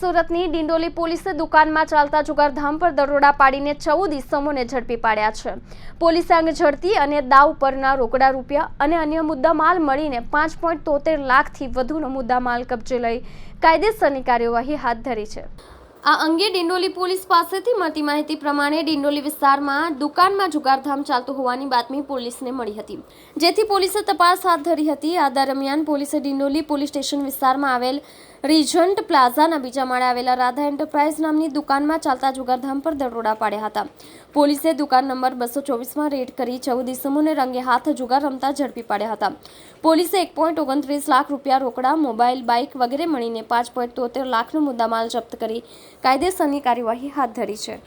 સુરતની ડિંડોલી પોલીસે દુકાનમાં ચાલતા જુગારધામ પર દરોડા પાડીને ચૌદ ઇસમોને ઝડપી પાડ્યા છે. પોલીસે અંગ ઝડપી અને દાવ પરના રોકડા રૂપિયા અને અન્ય મુદ્દામાલ મળીને પાંચ પોઈન્ટ તોતેર લાખથી વધુનો મુદ્દામાલ કબજે લઈ કાયદેસરની કાર્યવાહી હાથ ધરી છે. આ અંગે ડિંડોલી પોલીસ પાસેથી મળતી માહિતી પ્રમાણે ડિંડોલી વિસ્તારમાં દુકાનમાં જુગારધામ ચાલતું હોવાની બાતમી પોલીસને મળી હતી. જેથી પોલીસે તપાસ હાથ ધરી હતી. આ દરમિયાન પોલીસે ડિંડોલી પોલીસ સ્ટેશન વિસ્તારમાં આવેલ રીજન્ટ પ્લાઝાના બીજા માળે આવેલા રાધા એન્ટરપ્રાઇઝ નામની દુકાનમાં ચાલતા જુગારધામ પર દરોડા પાડ્યા હતા. પોલીસે દુકાન નંબર બસો ચોવીસમાં રેડ કરી ચૌદ ઇસમોને રંગે હાથ જુગાર રમતા ઝડપી પાડ્યા હતા. પોલીસે એક પોઈન્ટ ઓગણત્રીસ લાખ રૂપિયા રોકડા, મોબાઈલ, બાઇક વગેરે મળીને પાંચ પોઈન્ટ તોતેર લાખનો મુદ્દામાલ જપ્ત કરી કાયદેસરની કાર્યવાહી હાથ ધરી છે.